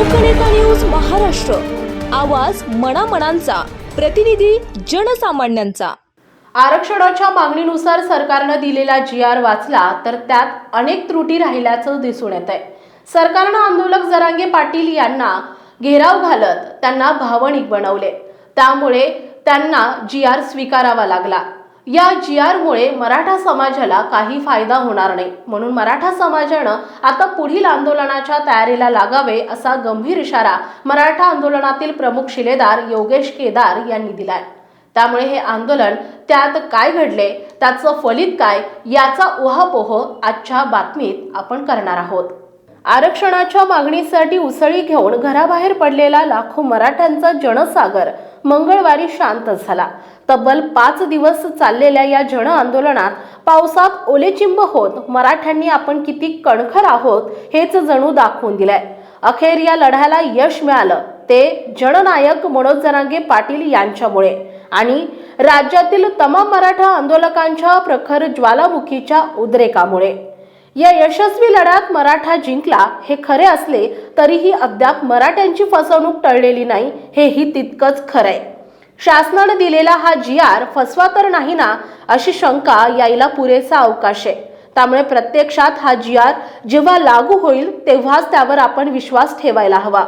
लोकनेता news Maharashtra. आवाज मनामनांचा प्रतिनिधी जनसामान्यांचा. आरक्षणाच्या मागणीनुसार सरकारनं दिलेला जी आर वाचला तर त्यात अनेक त्रुटी राहिल्याचं दिसून येत आहे सरकारनं आंदोलक जरांगे पाटील यांना घेराव घालत त्यांना भावनिक बनवले. त्यामुळे त्यांना जी आर स्वीकारावा लागला. या जी आरमुळे मराठा समाजाला काही फायदा होणार नाही. म्हणून मराठा समाजानं आता पुढील आंदोलनाच्या तयारीला लागावे असा गंभीर इशारा मराठा आंदोलनातील प्रमुख शिलेदार योगेश केदार यांनी दिलाय. त्यामुळे हे आंदोलन त्यात काय घडले त्याचं फलित काय याचा उहापोह आजच्या बातमीत आपण करणार आहोत. आरक्षणाच्या मागणीसाठी उसळी घेऊन घराबाहेर पडलेला लाखो मराठ्यांचा जनसागर मंगळवारी शांत झाला. तब्बल पाच दिवस चाललेल्या या जन आंदोलनात पावसात ओलेचिंब होत मराठ्यांनी आपण किती कणखर आहोत हेच जणू दाखवून दिलंय. अखेर या लढ्याला यश मिळालं ते जननायक मनोज जरांगे पाटील यांच्यामुळे. आणि राज्यातील तमाम मराठा आंदोलकांच्या प्रखर ज्वालामुखीच्या उद्रेकामुळे. या यशस्वी लढ्यात मराठा जिंकला हे खरे असले तरीही अद्याप मराठ्यांची फसवणूक टळलेली नाही हेही तितकंच खरंय. शासनानं दिलेला हा जी आर फसवा तर नाही ना अशी शंका यायला पुरेसा अवकाश आहे. त्यामुळे प्रत्यक्षात हा जी आर जेव्हा लागू होईल तेव्हाच त्यावर आपण विश्वास ठेवायला हवा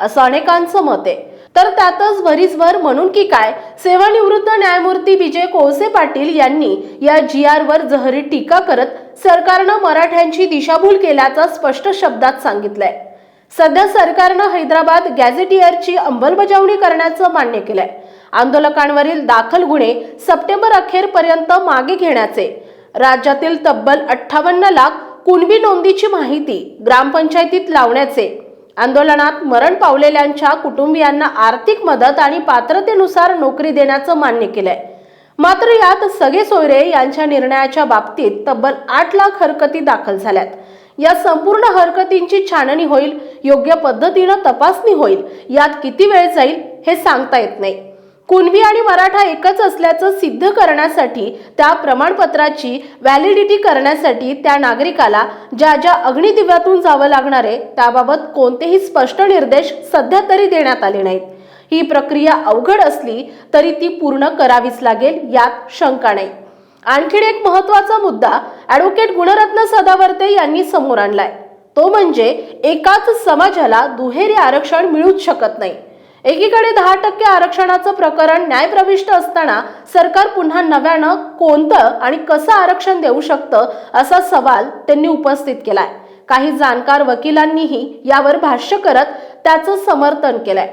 असं अनेकांचं मत आहे. तर त्यातच भरीसभर म्हणून की काय? सेवानिवृत्त न्यायमूर्ती विजय कोळसे पाटील यांनी या जी आर वर जहरी टीका करत सरकारनं मराठ्यांची दिशाभूल केल्याचा स्पष्ट शब्दात सांगितलंय. सध्या सरकारनं हैदराबाद गॅझेटियरची अंमलबजावणी करण्याचं मान्य केलंय. आंदोलकांवरील दाखल गुन्हे सप्टेंबर अखेरपर्यंत मागे घेण्याचे. राज्यातील तब्बल अठ्ठावन्न लाख कुणबी नोंदीची माहिती ग्रामपंचायतीत लावण्याचे. आंदोलनात मरण पावलेल्यांच्या कुटुंबियांना आर्थिक मदत आणि पात्रतेनुसार नोकरी देण्याचं मान्य केलंय. मात्र यात सगळे सोयरे यांच्या निर्णयाच्या बाबतीत तब्बल आठ लाख हरकती दाखल झाल्यात. या संपूर्ण हरकतींची छाननी होईल योग्य पद्धतीनं तपासणी होईल यात किती वेळ जाईल हे सांगता येत नाही. कुणबी आणि मराठा एकच असल्याचं सिद्ध करण्यासाठी त्या प्रमाणपत्राची व्हॅलिडिटी करण्यासाठी त्या नागरिकाला ज्या ज्या अग्निदिव्यातून जावं लागणार आहे त्याबाबत कोणतेही स्पष्ट निर्देश सध्या तरी देण्यात आले नाहीत. ही प्रक्रिया अवघड असली तरी ती पूर्ण करावीच लागेल यात शंका नाही. आणखीन एक महत्त्वाचा मुद्दा ॲडव्होकेट गुणरत्न सदावर्ते यांनी समोर आणलाय. तो म्हणजे एकाच समाजाला दुहेरी आरक्षण मिळूच शकत नाही. एकीकडे दहा टक्के आरक्षणाचं प्रकरण न्यायप्रविष्ट असताना सरकार पुन्हा नव्यानं कोणतं आणि कसं आरक्षण देऊ शकतं असा सवाल त्यांनी उपस्थित केलाय. काही जाणकार वकिलांनीही यावर भाष्य करत त्याचं समर्थन केलंय.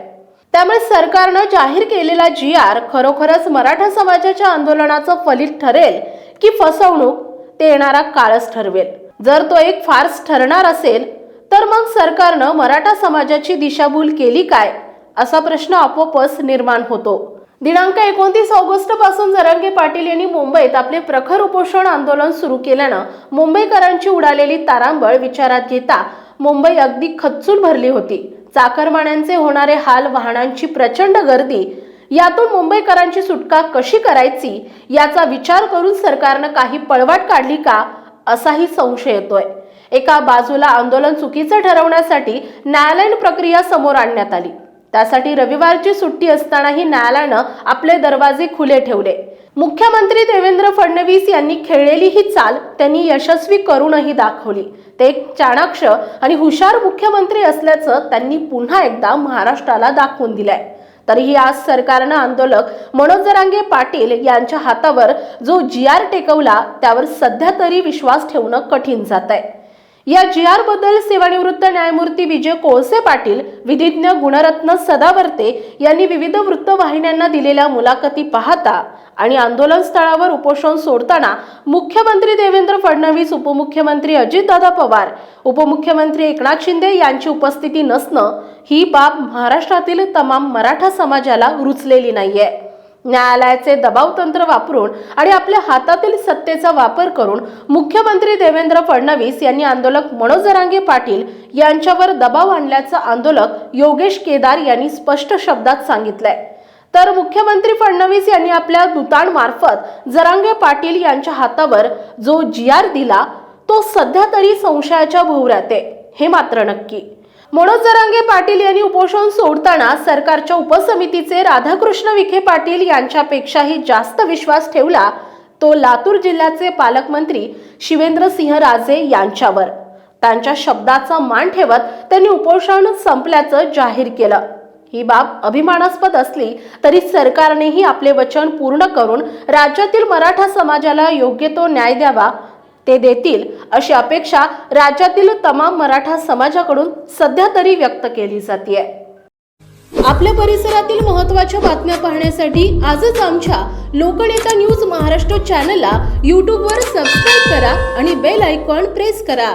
त्यामुळे सरकारनं जाहीर केलेला जी आर खरोखरच मराठा समाजाच्या आंदोलनाचं फलित ठरेल की फसवणूक ते येणारा काळच ठरवेल. जर तो एक फार्स ठरणार असेल तर मग सरकारनं मराठा समाजाची दिशाभूल केली काय? असा प्रश्न आपोआपच निर्माण होतो. दिनांक एकोणतीस ऑगस्टपासून जरांगे पाटील यांनी मुंबईत आपले प्रखर उपोषण आंदोलन सुरू केल्यानं मुंबईकरांची उडालेली तारांबळ विचारात घेता मुंबई अगदी खच्चून भरली होती. चाकरमान्यांचे होणारे हाल वाहनांची प्रचंड गर्दी यातून मुंबईकरांची सुटका कशी करायची याचा विचार करून सरकारनं काही पळवाट काढली का असाही संशय येतोय. एका बाजूला आंदोलन चुकीचं ठरवण्यासाठी न्यायालयीन प्रक्रिया समोर आणण्यात आली. त्यासाठी रविवारची सुट्टी असतानाही न्यायालयानं आपले दरवाजे खुले ठेवले. मुख्यमंत्री देवेंद्र फडणवीस यांनी खेळलेली ही चाल त्यांनी यशस्वी करूनही दाखवली. ते एक चाणाक्ष आणि हुशार मुख्यमंत्री असल्याचं त्यांनी पुन्हा एकदा महाराष्ट्राला दाखवून दिलंय. तरीही आज सरकारनं आंदोलक मनोज जरांगे पाटील यांच्या हातावर जो जी आर टेकवला त्यावर सध्या तरी विश्वास ठेवणं कठीण जात आहे या जी आरबद्दल सेवानिवृत्त न्यायमूर्ती विजय कोळसे पाटील विधिज्ञ गुणरत्न सदावर्ते यांनी विविध वृत्तवाहिन्यांना दिलेल्या मुलाखती पाहता आणि आंदोलन स्थळावर उपोषण सोडताना मुख्यमंत्री देवेंद्र फडणवीस उपमुख्यमंत्री अजितदादा पवार उपमुख्यमंत्री एकनाथ शिंदे यांची उपस्थिती नसणं ही बाब महाराष्ट्रातील तमाम मराठा समाजाला रुचलेली नाहीये. न्यायालयाचे दबाव तंत्र वापरून आणि आपल्या हातातील सत्तेचा वापर करून मुख्यमंत्री देवेंद्र फडणवीस यांनी आंदोलक मनोज जरांगे पाटील यांच्यावर दबाव आणल्याचं आंदोलक योगेश केदार यांनी स्पष्ट शब्दात सांगितलंय. तर मुख्यमंत्री फडणवीस यांनी आपल्या दूतांमार्फत जरांगे पाटील यांच्या हातावर जो जी आर दिला तो सध्या तरी संशयाच्या भोवऱ्यात आहे. हे मात्र नक्की. मनोज जरांगे पाटील यांनी उपोषण सोडताना सरकारच्या उपसमितीचे राधाकृष्ण विखे पाटील यांच्यापेक्षाही जास्त विश्वास ठेवला तो लातूर जिल्ह्याचे पालकमंत्री शिवेंद्रसिंह राजे यांच्यावर. त्यांच्या शब्दाचा मान ठेवत त्यांनी उपोषण संपल्याचं जाहीर केलं. ही बाब अभिमानास्पद असली तरी सरकारनेही आपले वचन पूर्ण करून राज्यातील मराठा समाजाला योग्य तो न्याय द्यावा ते देतील अशी अपेक्षा राज्यातील तमाम मराठा समाजाकडून सध्या तरी व्यक्त केली जाते आपल्या परिसरातील महत्त्वाच्या बातम्या पाहण्यासाठी आजच आमच्या लोकनेता न्यूज महाराष्ट्र चॅनलला यूट्यूबवर सबस्क्राईब करा आणि बेल आयकॉन प्रेस करा.